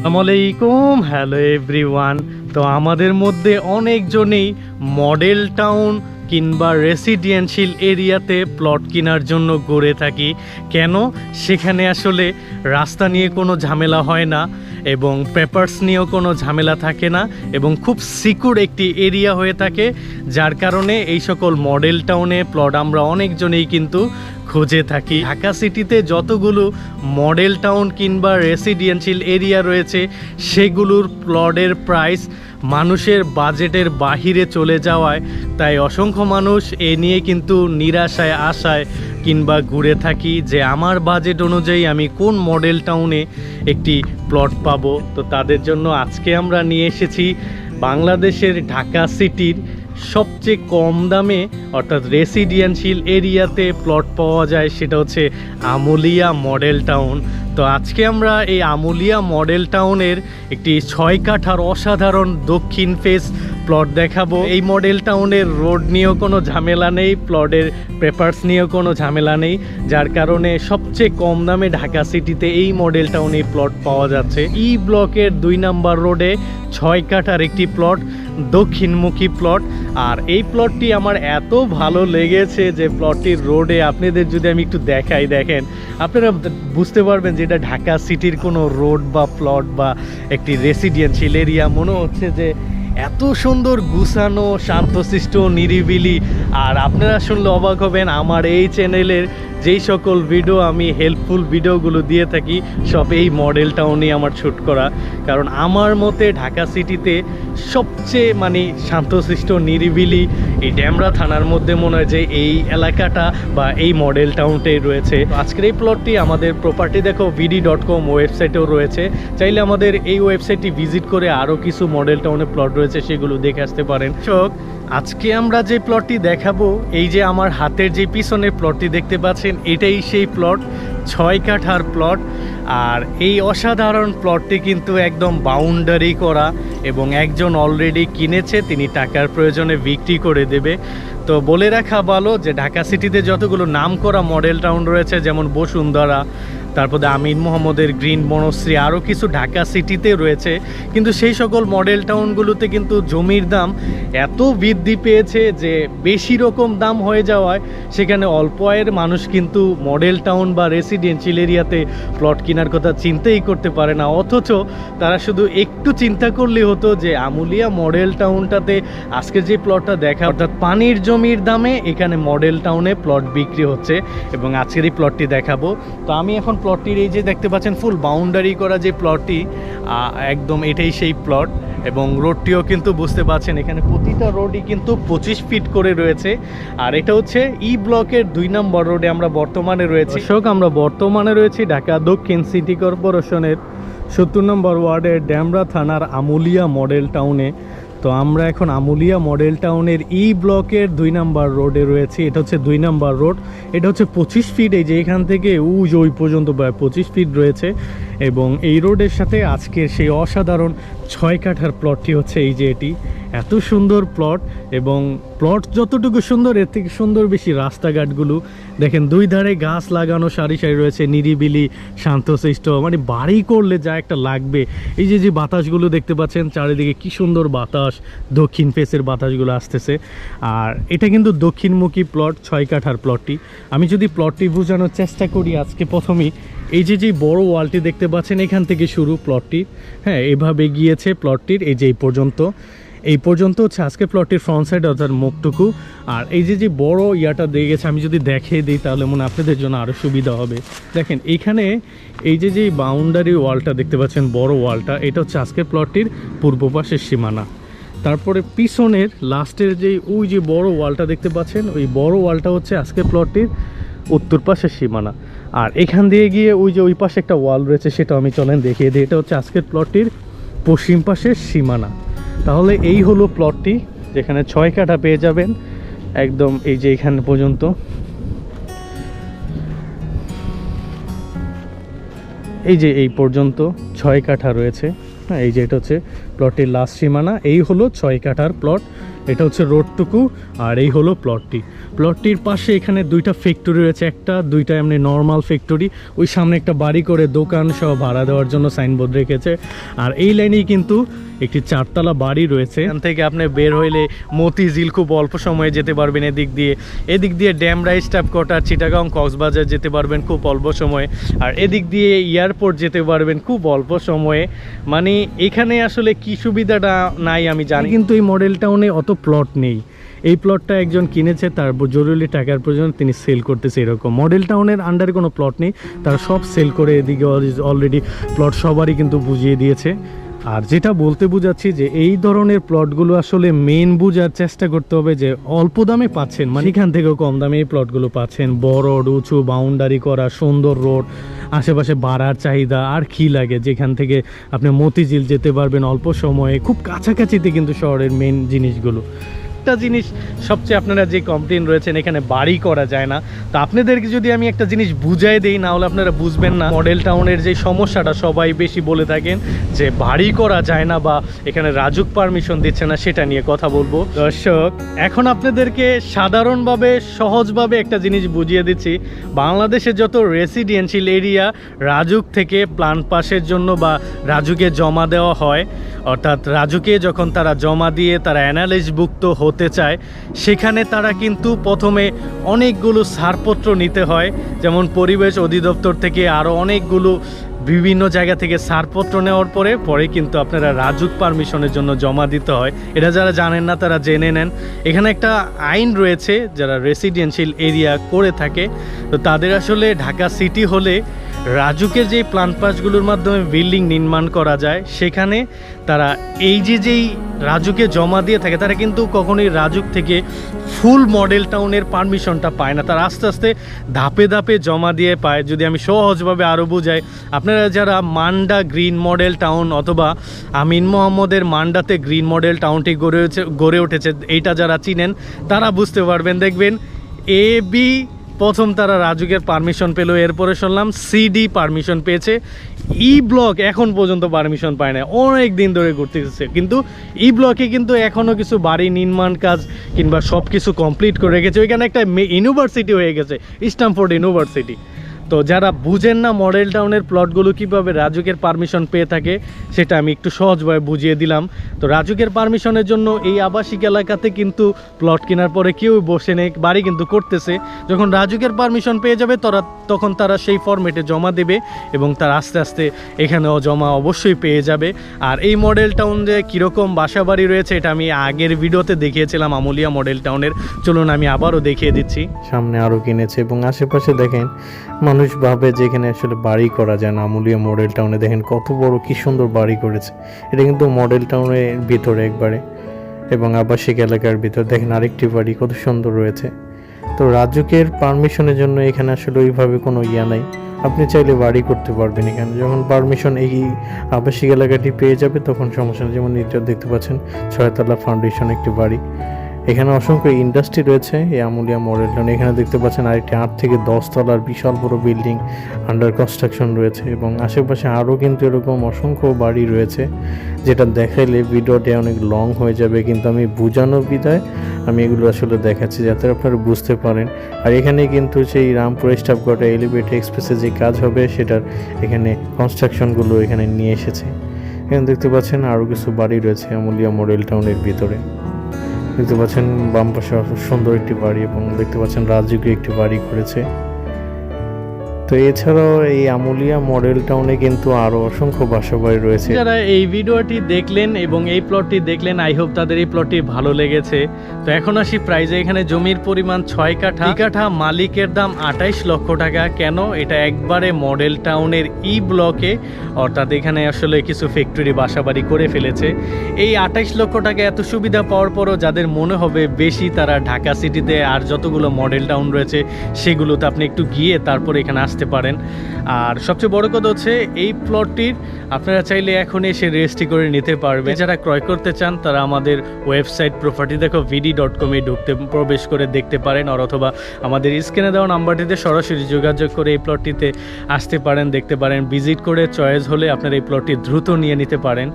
আসসালামাইকুম hello everyone তো আমাদের মধ্যে অনেকজনেই মডেল টাউন কিংবা রেসিডেন্সিয়াল এরিয়াতে প্লট কেনার জন্য গড়ে থাকি। কেন? সেখানে আসলে রাস্তা নিয়ে কোনো ঝামেলা হয় না এবং পেপারস নিয়েও কোনো ঝামেলা থাকে না এবং খুব সিকিউর একটি এরিয়া হয়ে থাকে, যার কারণে এই সকল মডেল টাউনে প্লট আমরা অনেকজনেই কিন্তু খুঁজে থাকি। ঢাকা সিটিতে যতগুলো মডেল টাউন কিংবা রেসিডেন্সিয়াল এরিয়া রয়েছে, সেগুলোর প্লটের প্রাইস মানুষের বাজেটের বাহিরে চলে যাওয়ায়, তাই অসংখ্য মানুষ এ নিয়ে কিন্তু নিরাশায়, আশায় কিংবা ঘুরে থাকি যে আমার বাজেট অনুযায়ী আমি কোন মডেল টাউনে একটি প্লট পাবো। তো তাদের জন্য আজকে আমরা নিয়ে এসেছি বাংলাদেশের ঢাকা সিটির সবচেয়ে কম দামে, অর্থাৎ রেসিডেন্সিয়াল এরিয়াতে প্লট পাওয়া যায় সেটা হচ্ছে আমুলিয়া মডেল টাউন। তো আজকে আমরা এই আমুলিয়া মডেল টাউনের একটি ছয় কাঠার অসাধারণ দক্ষিণ ফেস প্লট দেখাবো। এই মডেল টাউনের রোড নিয়েও কোনো ঝামেলা নেই প্লটের পেপারস নিয়েও কোনো ঝামেলা নেই। যার কারণে সবচেয়ে কম দামে ঢাকা সিটিতে এই মডেল টাউনে প্লট পাওয়া যাচ্ছে। ই ব্লকের দুই নাম্বার রোডে ছয় কাঠার একটি প্লট দক্ষিণমুখী প্লট আর এই প্লটটি আমার এত ভালো লেগেছে যে প্লটটির রোডে আপনাদের যদি আমি একটু দেখাই, দেখেন, আপনারা বুঝতে পারবেন যে এটা ঢাকা সিটির কোনো রোড বা প্লট বা একটি রেসিডেন্সিয়াল এরিয়া মনে হচ্ছে যে এত সুন্দর গুছানো, শান্তশিষ্ট, নিরিবিলি। আর আপনারা শুনলে অবাক হবেন, আমার এই চ্যানেলের যেই সকল ভিডিও আমি হেল্পফুল ভিডিওগুলো দিয়ে থাকি, সব এই মডেল টাউনে আমার শ্যুট করা। কারণ আমার মতে ঢাকা সিটিতে সবচেয়ে মানে শান্তশিষ্ট, নিরিবিলি এই ড্যামরা থানার মধ্যে মনে হয় যে এই এলাকাটা বা এই মডেল টাউনটাই রয়েছে। আজকের এই প্লটটি আমাদের প্রপার্টি দেখো ভিডি ডট কম ওয়েবসাইটেও রয়েছে। চাইলে আমাদের এই ওয়েবসাইটটি ভিজিট করে আরও কিছু মডেল টাউনে প্লট রয়েছে, সেগুলো দেখে আসতে পারেন। শোক আজকে আমরা যে প্লটটি দেখাবো, এই যে আমার হাতের যে পিছনের প্লটটি দেখতে পাচ্ছেন, এটাই সেই প্লট ছয় কাঠার প্লট আর এই অসাধারণ প্লটটি কিন্তু একদম বাউন্ডারি করা এবং একজন অলরেডি কিনেছে, তিনি টাকার প্রয়োজনে বিক্রি করে দেবে। তো বলে রাখা ভালো যে ঢাকা সিটিতে যতগুলো নাম করা মডেল টাউন রয়েছে, যেমন বসুন্ধরা তারপরে আমিন মোহাম্মদের গ্রিন বনশ্রী আরও কিছু ঢাকা সিটিতে রয়েছে। কিন্তু সেই সকল মডেল টাউনগুলোতে কিন্তু জমির দাম এত বৃদ্ধি পেয়েছে যে বেশি রকম দাম হয়ে যাওয়ায় সেখানে অল্প আয়ের মানুষ কিন্তু মডেল টাউন বা রেসিডেন্সিয়াল এরিয়াতে প্লট কেনার কথা চিন্তাই করতে পারে না। অথচ তারা শুধু একটু চিন্তা করলে হতো যে আমুলিয়া মডেল টাউনটাতে আজকে যে প্লটটা দেখা অর্থাৎ পানির জমির দামে এখানে মডেল টাউনে প্লট বিক্রি হচ্ছে এবং আজকের এই প্লটটি দেখাবো। তো আমি এখন প্লটটির এই যে দেখতে পাচ্ছেন ফুল বাউন্ডারি করা যে প্লটটি একদম এটাই সেই প্লট এবং রোডটিও কিন্তু বুঝতে পারছেন এখানে প্রতিটা রোডই কিন্তু পঁচিশ ফিট করে রয়েছে। আর এটা হচ্ছে ই ব্লকের দুই নম্বর রোডে আমরা বর্তমানে রয়েছি। দর্শক, আমরা বর্তমানে রয়েছি ঢাকা দক্ষিণ সিটি কর্পোরেশনের সত্তর নম্বর ওয়ার্ডের ড্যামরা থানার আমুলিয়া মডেল টাউনে। তো আমরা এখন আমুলিয়া মডেল টাউনের ই ব্লকের দুই নাম্বার রোডে রয়েছি। এটা হচ্ছে দুই নাম্বার রোড। এটা হচ্ছে পঁচিশ ফিট এই যে এখান থেকে উজ ওই পর্যন্ত প্রায় পঁচিশ ফিট রয়েছে। এবং এই রোডের সাথে আজকের সেই অসাধারণ ছয় কাঠার প্লটটি হচ্ছে এই যে এটি। এত সুন্দর প্লট এবং প্লট যতটুকু সুন্দর, এর থেকে সুন্দর বেশি রাস্তাঘাটগুলো। দেখেন, দুই ধারে গাছ লাগানো, সারি সারি রয়েছে, নিরিবিলি, শান্তশিষ্ট মানে বাড়ি করলে যা একটা লাগবে। এই যে যে বাতাসগুলো দেখতে পাচ্ছেন, চারিদিকে কি সুন্দর বাতাস, দক্ষিণ ফেসের বাতাসগুলো আসতেছে। আর এটা কিন্তু দক্ষিণমুখী প্লট ছয় কাঠার প্লটটি আমি যদি প্লটটি বোঝানোর চেষ্টা করি আজকে প্রথমেই এই যে যে বড় ওয়ালটি দেখতে পাচ্ছেন, এখান থেকে শুরু প্লটটি। হ্যাঁ এভাবে গিয়েছে প্লটটির, এই যে এই পর্যন্ত। এই পর্যন্ত হচ্ছে আজকে প্লটটির ফ্রন্ট সাইড অর্থাৎ মুখটুকু। আর এই যে যে বড় ইয়াটা দিয়ে গেছে, আমি যদি দেখিয়ে দিই তাহলে মনে আপনাদের জন্য আরও সুবিধা হবে। দেখেন এইখানে এই যে যে বাউন্ডারি ওয়ালটা দেখতে পাচ্ছেন, বড় ওয়ালটা, এটা হচ্ছে আজকে প্লটটির পূর্ব পাশের সীমানা। তারপরে পিছনের লাস্টের যে ওই যে বড় ওয়ালটা দেখতে পাচ্ছেন, ওই বড় ওয়ালটা হচ্ছে আজকে প্লটটির উত্তর পাশের সীমানা। আর এখান দিয়ে গিয়ে ওই যে ওই পাশে একটা ওয়াল রয়েছে, সেটা আমি চলেন দেখিয়ে দিই। এটা হচ্ছে আজকের প্লটটির পশ্চিম পাশের সীমানা। তাহলে এই হলো প্লটটি, যেখানে ছয় কাঠা পেয়ে যাবেন একদম এই যে এখানে পর্যন্ত। এই যে এই পর্যন্ত ছয় কাঠা রয়েছে। হ্যাঁ এই যে এটা হচ্ছে প্লটের লাস্ট সীমানা। এই হলো ছয় কাঠার প্লট এটা হচ্ছে রোডটুকু, আর এই হলো প্লটটি। প্লটটির পাশে এখানে দুইটা ফ্যাক্টরি রয়েছে, একটা, দুইটা এমনি নর্মাল ফ্যাক্টরি। ওই সামনে একটা বাড়ি করে দোকান সহ ভাড়া দেওয়ার জন্য সাইনবোর্ড রেখেছে। আর এই লাইনেই কিন্তু একটি চারতলা বাড়ি রয়েছে। এখান থেকে আপনি বের হইলে মতিঝিল খুব অল্প সময়ে যেতে পারবেন এদিক দিয়ে। এদিক দিয়ে ড্যাম রাইস টাপ কটা চিটাগাং কক্সবাজার যেতে পারবেন খুব অল্প সময়ে। আর এদিক দিয়ে এয়ারপোর্ট যেতে পারবেন খুব অল্প সময়ে। মানে এখানে আসলে কি সুবিধাটা নাই আমি জানি। কিন্তু এই মডেল টাউনে অত প্লট নেই। এই প্লটটা একজন কিনেছে তার জরুরি টাকার প্রয়োজন তিনি সেল করতেছে এরকম। মডেল টাউনের আন্ডারে কোনো প্লট নেই। তারা সব সেল করে এদিকে অলরেডি প্লট সবারই কিন্তু বুঝিয়ে দিয়েছে। আর যেটা বলতে বুঝাচ্ছি যে এই ধরনের প্লটগুলো আসলে মেন বুঝার চেষ্টা করতে হবে যে অল্প দামে পাচ্ছেন মানে এখান থেকেও কম দামে এই প্লটগুলো পাচ্ছেন। বড় উঁচু বাউন্ডারি করা, সুন্দর রোড আশেপাশে বাড়ার চাহিদা, আর কি লাগে? যেখান থেকে আপনি মতিঝিল যেতে পারবেন অল্প সময়ে, খুব কাছাকাছিতে কিন্তু শহরের মেন জিনিসগুলো। একটা জিনিস সবচেয়ে আপনারা যে কমপ্লেন রয়েছেন, এখানে বাড়ি করা যায় না। তো আপনাদেরকে যদি আমি একটা জিনিস বুঝাই দিই না হলে আপনারা বুঝবেন না। মডেল টাউনের যে সমস্যাটা, সবাই বেশি বলে থাকেন যে বাড়ি করা যায় না বা এখানে রাজুক পারমিশন দিচ্ছে না, সেটা নিয়ে কথা বলব। দর্শক, এখন আপনাদেরকে সাধারণভাবে, সহজভাবে একটা জিনিস বুঝিয়ে দিচ্ছি। বাংলাদেশে যত রেসিডেন্সিয়াল এরিয়া রাজুক থেকে প্ল্যান পাসের জন্য বা রাজুকে জমা দেওয়া হয় অর্থাৎ রাজুকে যখন তারা জমা দিয়ে তারা অ্যানালিসভুক্ত হতে চায়, সেখানে তারা কিন্তু প্রথমে অনেকগুলো ছাড়পত্র নিতে হয়। যেমন পরিবেশ অধিদপ্তর থেকে আরও অনেকগুলো বিভিন্ন জায়গা থেকে ছাড়পত্র নেওয়ার পরে পরে কিন্তু আপনারা রাজুক পারমিশনের জন্য জমা দিতে হয়। এটা যারা জানেন না, তারা জেনে নেন। এখানে একটা আইন রয়েছে, যারা রেসিডেন্সিয়াল এরিয়া করে থাকে। তো তাদের আসলে ঢাকা সিটি হলে রাজুকের যে প্ল্যান পাসগুলোর মাধ্যমে বিল্ডিং নির্মাণ করা যায়, সেখানে তারা এই যে যেই রাজুকে জমা দিয়ে থাকে, তারা কিন্তু কখনোই রাজুক থেকে ফুল মডেল টাউনের পারমিশনটা পায় না। তারা আস্তে আস্তে ধাপে ধাপে জমা দিয়ে পায়। যদি আমি সহজভাবে আরও বুঝাই, আপনারা যারা মান্ডা গ্রিন মডেল টাউন অথবা আমিন মোহাম্মদের মান্ডাতে গ্রিন মডেল টাউনটি গড়ে উঠেছে গড়ে উঠেছে, এইটা যারা চিনেন, তারা বুঝতে পারবেন। দেখবেন এ বি প্রথম তারা রাজুকের পারমিশন পেল, এরপরে শুনলাম সিডি পারমিশন পেয়েছে। ই ব্লক এখন পর্যন্ত পারমিশন পায় না অনেক দিন ধরে ঘুরতেছে। কিন্তু ই ব্লকে কিন্তু এখনও কিছু বাড়ি, নির্মাণ কাজ কিংবা সব কিছু কমপ্লিট করে রেখেছে। ওইখানে একটা ইউনিভার্সিটি হয়ে গেছে স্টামফোর্ড ইউনিভার্সিটি তো যারা বুঝেন না মডেল টাউনের প্লটগুলো কীভাবে রাজুকের পারমিশন পেয়ে থাকে, সেটা আমি একটু সহজভাবে বুঝিয়ে দিলাম। তো রাজুকের পারমিশনের জন্য এই আবাসিক এলাকাতে কিন্তু প্লট কেনার পরে কেউ বসে নেই, বাড়ি কিন্তু করতেছে। যখন রাজুকের পারমিশন পেয়ে যাবে, তারা তখন তারা সেই ফরম্যাটে জমা দেবে এবং তার আস্তে আস্তে এখানেও জমা অবশ্যই পেয়ে যাবে। আর এই মডেল টাউন যে কীরকম বাসা বাড়ি রয়েছে, এটা আমি আগের ভিডিওতে দেখিয়েছিলাম, আমুলিয়া মডেল টাউনের। চলুন আমি আবারও দেখিয়ে দিচ্ছি। সামনে আরও কিনেছে এবং আশেপাশে দেখেন ভাবে যে এখানে আসলে বাড়ি করা যায় না, আমুলিয়া মডেল টাউনে দেখেন কত বড়, কি সুন্দর বাড়ি করেছে। এটা কিন্তু মডেল টাউনের ভিতরে একবারে এবং আবাসিক এলাকার ভিতর। দেখেন আরেকটি বাড়ি, কত সুন্দর রয়েছে। তো রাজুকের পারমিশনের জন্য এখানে আসলে ওইভাবে কোনো ইয়া নাই। আপনি চাইলে বাড়ি করতে পারবেন এখানে। যখন পারমিশন এই আবাসিক এলাকাটি পেয়ে যাবে, তখন সমস্যা যেমন এটা দেখতে পাচ্ছেন, ছয়তলা ফাউন্ডেশন একটি বাড়ি। এখানে অসংখ্য ইন্ডাস্ট্রি রয়েছে, এই আমুলিয়া মডেল টাউন এখানে দেখতে পাচ্ছেন আরেকটি আট থেকে দশ তলার বিশাল বড় বিল্ডিং আন্ডার কনস্ট্রাকশন রয়েছে এবং আশেপাশে আরও কিন্তু এরকম অসংখ্য বাড়ি রয়েছে, যেটা দেখাইলে ভিডিওটি অনেক লং হয়ে যাবে, কিন্তু আমি বোঝানোর বিদায় আমি এগুলো আসলে দেখাচ্ছি যাতে আপনারা বুঝতে পারেন। আর এখানে কিন্তু সেই রামপুর স্টাফ কোয়ার্টার এলিভেটেড এক্সপ্রেসে যে কাজ হবে, সেটার এখানে কনস্ট্রাকশনগুলো এখানে নিয়ে এসেছে। এখানে দেখতে পাচ্ছেন আরও কিছু বাড়ি রয়েছে, আমুলিয়া মডেল টাউনের ভিতরে। দেখতে পাচ্ছেন বাম পাশে সুন্দর একটি বাড়ি এবং দেখতে পাচ্ছেন রাজযোগে একটি বাড়ি করেছে তো এছাড়াও এই আমুলিয়া মডেল টাউনে কিন্তু আরও অসংখ্য বাসাবাড়ি রয়েছে। যারা এই ভিডিওটি দেখলেন এবং এই প্লটটি দেখলেন আই হোপ তাদের এই প্লটটি ভালো লেগেছে। তো এখন আসি প্রাইজে এখানে জমির পরিমাণ ছয় কাঠা। কাঠা। মালিকের দাম আঠাইশ লক্ষ টাকা। কেন? এটা একবারে মডেল টাউনের ই ব্লকে অর্থাৎ এখানে আসলে কিছু ফ্যাক্টরি বাসাবাড়ি করে ফেলেছে। এই আঠাইশ লক্ষ টাকা এত সুবিধা পাওয়ার পরও যাদের মনে হবে বেশি তারা ঢাকা সিটিতে আর যতগুলো মডেল টাউন রয়েছে সেগুলোতে আপনি একটু গিয়ে তারপর এখানে আসতে পারেন। আর সবচেয়ে বড় কথা হচ্ছে, এই প্লটটির আপনারা চাইলে এখন এসে রেজিস্ট্রি করে নিতে পারবে যারা ক্রয় করতে চান, তারা আমাদের ওয়েবসাইট প্রপার্টি দেখো ভিডি ডট কমে ঢুকতে, প্রবেশ করে দেখতে পারেন। আর অথবা আমাদের স্ক্রিনে দেওয়া নাম্বারটিতে সরাসরি যোগাযোগ করে এই প্লটটিতে আসতে পারেন, দেখতে পারেন। ভিজিট করে চয়েস হলে আপনার এই প্লটটি দ্রুত নিয়ে নিতে পারেন।